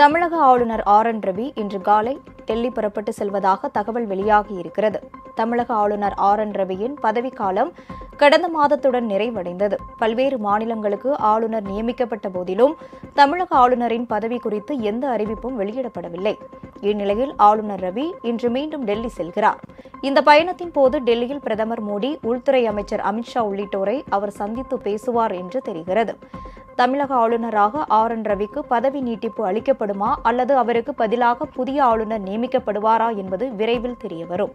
தமிழக ஆளுநர் R N Ravi இன்று காலை டெல்லி புறப்பட்டு செல்வதாக தகவல் வெளியாகியிருக்கிறது. தமிழக ஆளுநர் ஆர் என் ரவியின் பதவிக்காலம் கடந்த மாதத்துடன் நிறைவடைந்தது. பல்வேறு மாநிலங்களுக்கு ஆளுநர் நியமிக்கப்பட்ட போதிலும் தமிழக ஆளுநரின் பதவி குறித்து எந்த அறிவிப்பும் வெளியிடப்படவில்லை. இந்நிலையில் ஆளுநர் ரவி இன்று மீண்டும் டெல்லி செல்கிறார். இந்த பயணத்தின் போது டெல்லியில் பிரதமர் மோடி உள்துறை அமைச்சர் அமித்ஷா உள்ளிட்டோரை அவர் சந்தித்து பேசுவார் என்று தெரிகிறது. தமிழக ஆளுநராக ஆர். என். ரவிக்கு பதவி நீட்டிப்பு அளிக்கப்படுமா அல்லது அவருக்கு பதிலாக புதிய ஆளுநர் நியமிக்கப்படுவாரா என்பது விரைவில் தெரியவரும்.